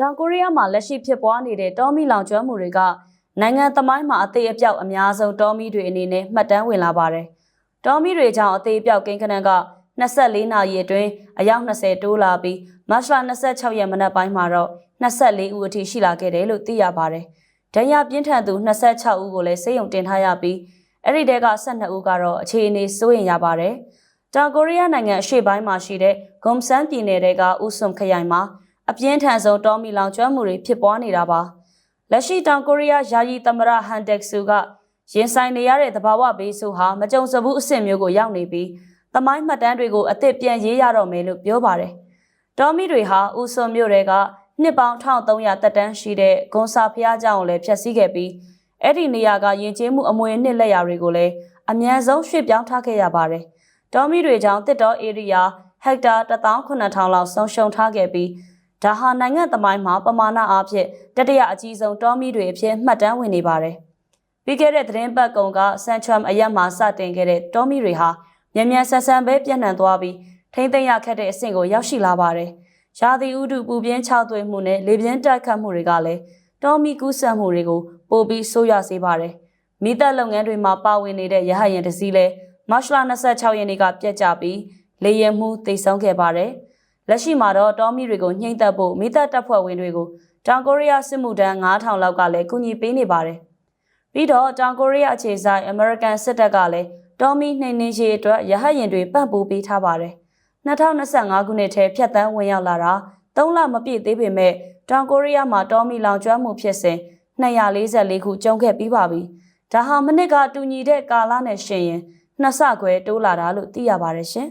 တောင်ကိုရီးယားမှာလက်ရှိဖြစ်ပွားနေတဲ့တောမီလောင်ကျွမ်းမှုတွေကနိုင်ငံသမိုင်းမှာအသေးအပြောက်အများဆုံးတောမီတွေအနေနဲ့မှတ်တမ်းဝင်လာပါတယ်။တောမီတွေကြောင့်အသေးအပြောက်ကိန်းကနန်းက24နာရီအတွင်းအယောက်20တိုးလာပြီးမတ်လ26ရက်မနက်ပိုင်းမှာတော့24ဦးအထိရှိလာခဲ့တယ်လို့သိရပါတယ်။ဒဏ်ရာပြင်းထန်သူ26ဦးကိုလည်းစေယုံတင်ထားရပြီးအဲ့ဒီတဲက12ဦးကတော့အခြေအနေစိုးရင်ရပါတယ်။တောင်ကိုရီးယားနိုင်ငံအရှေ့ပိုင်းမှာရှိတဲ့ဂွမ်ဆန်ပြည်နယ်တဲကဥဆွမ်ခရိုင်မှာ အပြင်းထန်ဆုံးတောမီလောင်ကျွမ်းမှုတွေဖြစ်ပွားနေတာပါလက်ရှိတောင်ကိုရီးယားယာယီသမရဟန်တက်ဆူကရင်ဆိုင်နေရတဲ့သဘာဝဘေးဆိုးဟာမကြုံစဘူးအဆင့်မျိုးကိုရောက်နေပြီးသမိုင်းမှတ်တမ်းတွေကိုအသစ်ပြန်ရေးရတော့မယ်လို့ပြောပါတယ်တောမီတွေဟာဥဆွမ်မြို့တွေကနှစ်ပေါင်း1300တက်တန်းရှိတဲ့ဂွန်ဆာဖျားကျောင်းကိုလည်းဖျက်ဆီးခဲ့ပြီးအဲ့ဒီနေရာကယဉ်ကျေးမှုအမွေအနှစ်လက်ရာတွေကိုလည်းအများဆုံးရွှေ့ပြောင်းထားခဲ့ရပါတယ်တောမီတွေကြောင့်တစ်တော်ဧရိယာဟက်တာ18000လောက်ဆုံးရှုံးထားခဲ့ပြီး ဒါဟာနိုင်ငံသမိုင်းမှာပမာဏအားဖြင့်တတိယအကြီးဆုံးတောမီတွေအဖြစ်မှတ်တမ်းဝင်နေပါတယ်။ပြီးခဲ့တဲ့သတင်းပတ်ကုံကဆန်ချွမ်အရက်မှာစတင်ခဲ့တဲ့တောမီတွေဟာမြန်မြန်ဆန်ဆန်ပဲပြန့်နှံ့သွားပြီးထိမ့်သိမ်းရခက်တဲ့အဆင့်ကိုရောက်ရှိလာပါတယ်။ရာသီဥတုပူပြင်းခြောက်သွေးမှုနဲ့လေပြင်းတိုက်ခတ်မှုတွေကလည်းတောမီကူးစက်မှုတွေကိုပိုပြီးဆိုးရွားစေပါတယ်။မိသက်လုပ်ငန်းတွေမှာပါဝင်နေတဲ့ရဟတ်ယာဉ်တစ်စီးလည်းမတ်လ26ရက်နေ့ကပြတ်ကျပြီးလေယာဉ်မှုတိတ်ဆုံးခဲ့ပါတယ်။ လက်ရှိမှာတော့တောမီတွေကိုညှိမ့်သက်ဖို့မိသက်တပ်ဖွဲ့ဝင်တွေကိုတောင်ကိုရီးယားစစ်မှုထမ်း9000လောက်ကလည်းကူညီပေးနေပါတယ်။ပြီးတော့တောင်ကိုရီးယားအခြေစိုက် American စစ်တပ်ကလည်းတောမီနှိမ်နှင်းရေးအတွက်ရဟတ်ယာဉ်တွေပံ့ပိုးပေးထားပါတယ်။2025ခုနှစ်ထဲဖြတ်တန်းဝင်ရောက်လာတာ3လမပြည့်သေးပေမဲ့တောင်ကိုရီးယားမှာတောမီလောင်ကျွမ်းမှုဖြစ်စဉ်244ခုကျုံခဲ့ပြီးပါပြီ။ဒါဟာမနစ်ကတူညီတဲ့ကာလနဲ့ရှင်ရင်နှစ်ဆခွဲတိုးလာတာလို့သိရပါတယ်ရှင်